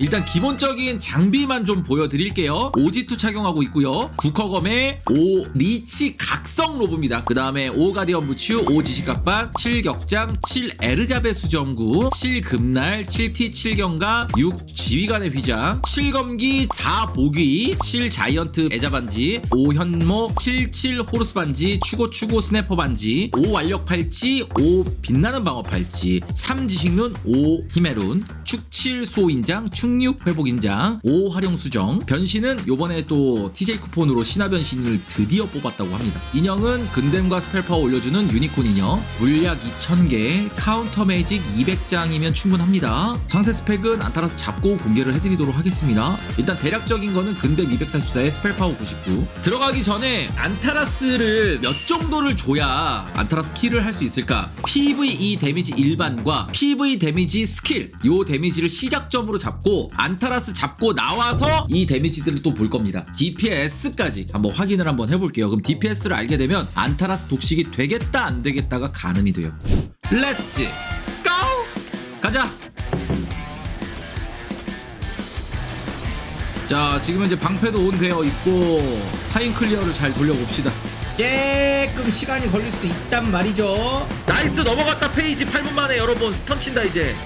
일단 기본적인 장비만 좀 보여드릴게요. 오지2 착용하고 있고요. 구커검의 5 리치 각성 로브입니다. 그 다음에 5 가디언 부츠, 5 지식각반, 7 격장, 7 에르자베 수정구, 7 금날, 7T 7경가, 6 지휘관의 휘장, 7 검기, 4 보귀, 7 자이언트 애자 반지, 5 현모, 77 호루스 반지, 추고 추고 스냅퍼 반지, 5 완력 팔찌, 5 빛나는 방어 팔찌, 3 지식룬, 5 히메룬, 축7 수호인장, 축6 회복 인장, 5 활용 수정, 변신은 요번에 또 TJ 쿠폰으로 신화 변신을 드디어 뽑았다고 합니다. 인형은 근댐과 스펠파워 올려주는 유니콘 인형, 물약 2000개, 카운터 매직 200장이면 충분합니다. 상세 스펙은 안타라스 잡고 공개를 해드리도록 하겠습니다. 일단 대략적인 거는 근댐 244에 스펠파워 99. 들어가기 전에 안타라스를 몇 정도를 줘야 안타라스 킬을 할 수 있을까? PVE 데미지 일반과 PV 데미지 스킬 요 데미지를 시작점으로 잡고 안타라스 잡고 나와서 이 데미지들을 또 볼 겁니다. DPS까지 한번 확인을 한번 해볼게요. 그럼 DPS를 알게 되면 안타라스 독식이 되겠다 안 되겠다가 가늠이 돼요. 렛츠 고! 가자. 자 지금 이제 방패도 온 되어 있고 타임 클리어를 잘 돌려봅시다 조금 시간이 걸릴 수도 있단 말이죠 나이스 넘어갔다 페이지 8분 만에 여러분 스턴 친다 이제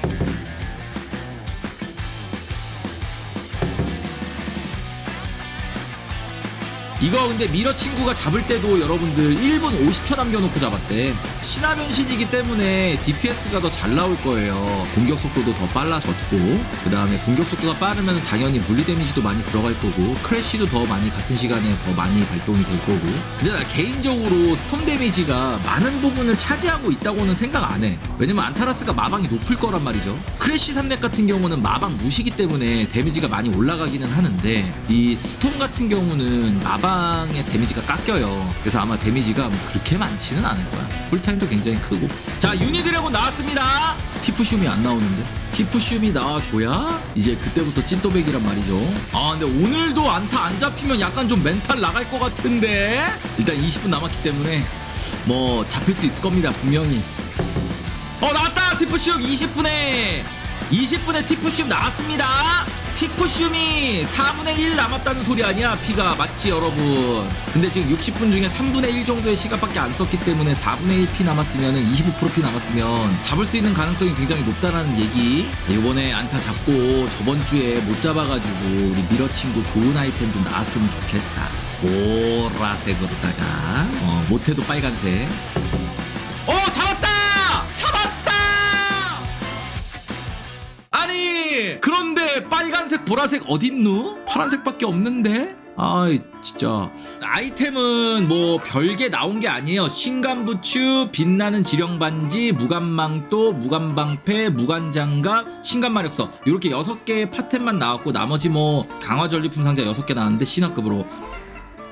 이거 근데 미러 친구가 잡을 때도 여러분들 1분 50초 남겨놓고 잡았대. 신화 변신이기 때문에 DPS가 더 잘 나올 거예요. 공격 속도도 더 빨라졌고, 그 다음에 공격 속도가 빠르면 당연히 물리 데미지도 많이 들어갈 거고, 크래쉬도 더 많이 같은 시간에 더 많이 발동이 될 거고. 근데 나 개인적으로 스톰 데미지가 많은 부분을 차지하고 있다고는 생각 안 해. 왜냐면 안타라스가 마방이 높을 거란 말이죠. 크래쉬 3렙 같은 경우는 마방 무시기 때문에 데미지가 많이 올라가기는 하는데, 이 스톰 같은 경우는 마방 의 데미지가 깎여요. 그래서 아마 데미지가 뭐 그렇게 많지는 않을 거야. 풀타임도 굉장히 크고. 자, 유니드래곤 나왔습니다. 티프슘이 안 나오는데? 티프슘이 나와줘야 이제 그때부터 찐또백이란 말이죠. 아, 근데 오늘도 안타 안 잡히면 약간 좀 멘탈 나갈 것 같은데? 일단 20분 남았기 때문에 뭐 잡힐 수 있을 겁니다, 분명히. 어, 나왔다! 티프슘 20분에! 20분에 티프슘 나왔습니다! 티프슘이 4분의 1 남았다는 소리 아니야? 피가 맞지 여러분? 근데 지금 60분 중에 3분의 1 정도의 시간밖에 안 썼기 때문에 4분의 1피 남았으면 25%피 남았으면 잡을 수 있는 가능성이 굉장히 높다라는 얘기. 이번에 안타 잡고 저번 주에 못 잡아가지고 우리 미러 친구 좋은 아이템 좀 나왔으면 좋겠다. 보라색으로다가. 어, 못해도 빨간색 그런데 빨간색 보라색 어딨누? 파란색밖에 없는데? 아이 진짜. 아이템은 뭐 별게 나온 게 아니에요. 신간부추 빛나는 지령반지 무간망토 무간방패 무간장갑 신간마력서. 이렇게 6개의 파템만 나왔고 나머지 뭐 강화전리품 상자 6개 나왔는데 신화급으로.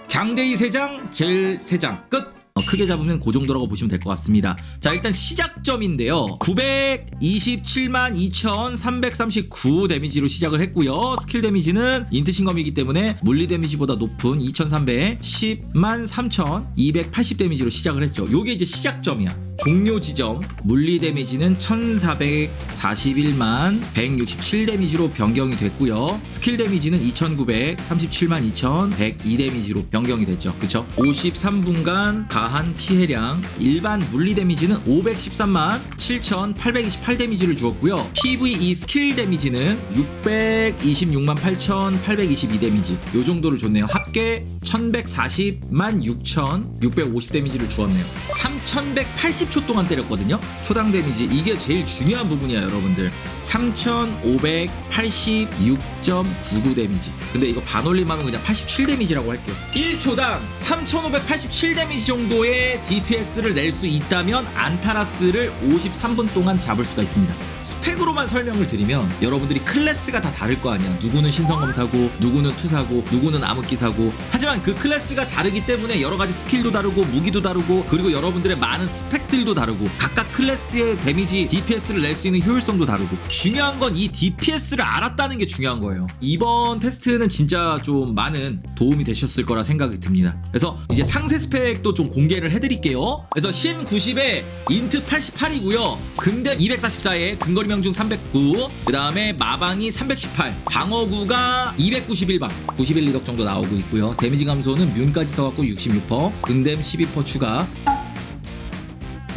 강대희 3장 젤 3장. 끝. 어, 크게 잡으면 그 정도라고 보시면 될 것 같습니다. 자, 일단 시작점인데요. 927만 2339 데미지로 시작을 했고요. 스킬 데미지는 인트 신검이기 때문에 물리 데미지보다 높은 2310만 3280 데미지로 시작을 했죠. 요게 이제 시작점이야. 종료 지점 물리 데미지는 1441만 167 데미지로 변경이 됐고요. 스킬 데미지는 2937만 2102 데미지로 변경이 됐죠. 그쵸? 53분간 가한 피해량 일반 물리 데미지는 513만 7828 데미지를 주었고요. PVE 스킬 데미지는 626만 8822 데미지 요 정도를 줬네요. 합계 1140만 6650 데미지를 주었네요. 3180초 동안 때렸거든요. 초당 데미지 이게 제일 중요한 부분이야 여러분들. 3586.99 데미지. 근데 이거 반올림하면 그냥 87 데미지라고 할게요. 1초당 3587 데미지 정도의 DPS를 낼 수 있다면 안타라스를 53분 동안 잡을 수가 있습니다. 스펙으로만 설명을 드리면 여러분들이 클래스가 다 다를 거 아니야. 누구는 신성검사고, 누구는 투사고, 누구는 암흑기사고. 하지만 그 클래스가 다르기 때문에 여러 가지 스킬도 다르고 무기도 다르고 그리고 여러분들의 많은 스펙들 스킬도 다르고 각각 클래스의 데미지 DPS를 낼 수 있는 효율성도 다르고 중요한 건 이 DPS를 알았다는 게 중요한 거예요. 이번 테스트는 진짜 좀 많은 도움이 되셨을 거라 생각이 듭니다. 그래서 이제 상세 스펙도 좀 공개를 해드릴게요. 그래서 신 90에 인트 88이고요. 근대 244에 근거리 명중 309, 그 다음에 마방이 318, 방어구가 291방, 91 리덕 정도 나오고 있고요. 데미지 감소는 뮨까지 써갖고 66%, 근댐 12% 추가.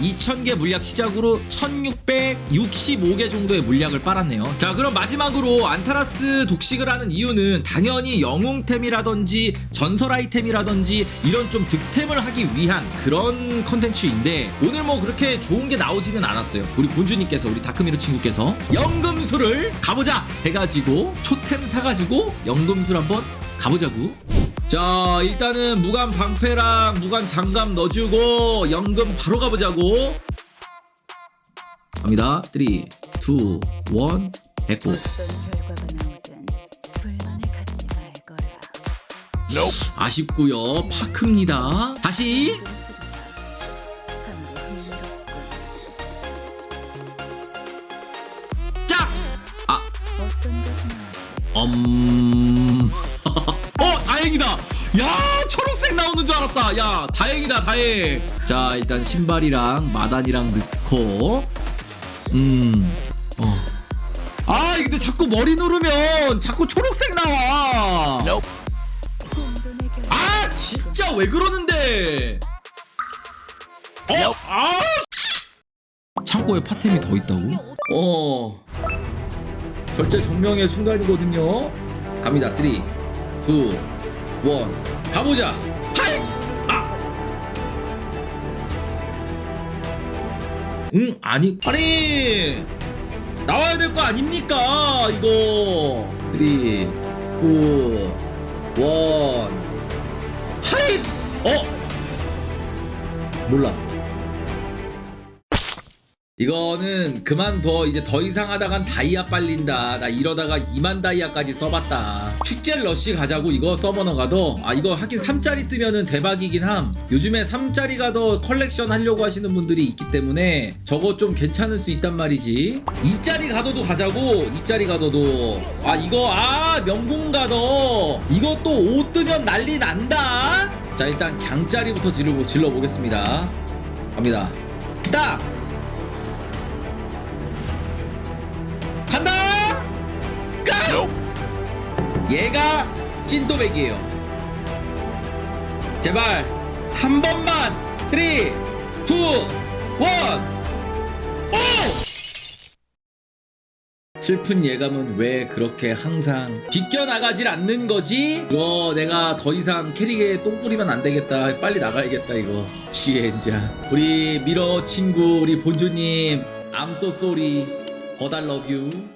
2000개 물약 시작으로 1665개 정도의 물약을 빨았네요. 자, 그럼 마지막으로 안타라스 독식을 하는 이유는 당연히 영웅템이라든지 전설 아이템이라든지 이런 좀 득템을 하기 위한 그런 컨텐츠인데 오늘 뭐 그렇게 좋은 게 나오지는 않았어요. 우리 본주님께서 우리 다크미르 친구께서 연금술을 가보자 해가지고 초템 사가지고 연금술 한번 가보자고. 자 일단은 무관 방패랑 무관 장갑 넣어주고 연금 바로 가보자고 갑니다 3 2 1 에코. 아쉽고요 파크입니다 다시 참으로 흥미롭군. 짝! 아 어떤. 어 다행이다. 야 초록색 나오는 줄 알았다. 야 다행이다 다행. 자 일단 신발이랑 마단이랑 넣고. 음어. 아 근데 자꾸 머리 누르면 자꾸 초록색 나와. 아 진짜 왜 그러는데? 어? 아 창고에 파템이 더 있다고? 어. 절대 정명의 순간이거든요. 갑니다. 3 2 1 가보자. 하이! 아! 응 아니 아니! 나와야 될 거 아닙니까 이거? 3 2 1 하이! 어? 몰라 이거는 그만둬 이제 더 이상 하다간 다이아 빨린다. 나 이러다가 2만 다이아까지 써봤다. 축제 러쉬 가자고 이거 서버너 가도 아 이거 하긴 3짜리 뜨면은 대박이긴 함. 요즘에 3짜리가 더 컬렉션 하려고 하시는 분들이 있기 때문에 저거 좀 괜찮을 수 있단 말이지. 2짜리 가도도 가자고 2짜리 가도도. 아 이거 아 명분 가도 또5 뜨면 난리 난다. 자 일단 강짜리부터 질러, 질러보겠습니다. 갑니다. 딱 얘가 찐또백이에요. 제발 한 번만 3 2 1 오! 슬픈 예감은 왜 그렇게 항상 비껴나가질 않는 거지? 이거 내가 더 이상 캐릭에 똥 뿌리면 안 되겠다. 빨리 나가야겠다 이거. 쥐엔자. 우리 미러 친구 우리 본주님. God I love you.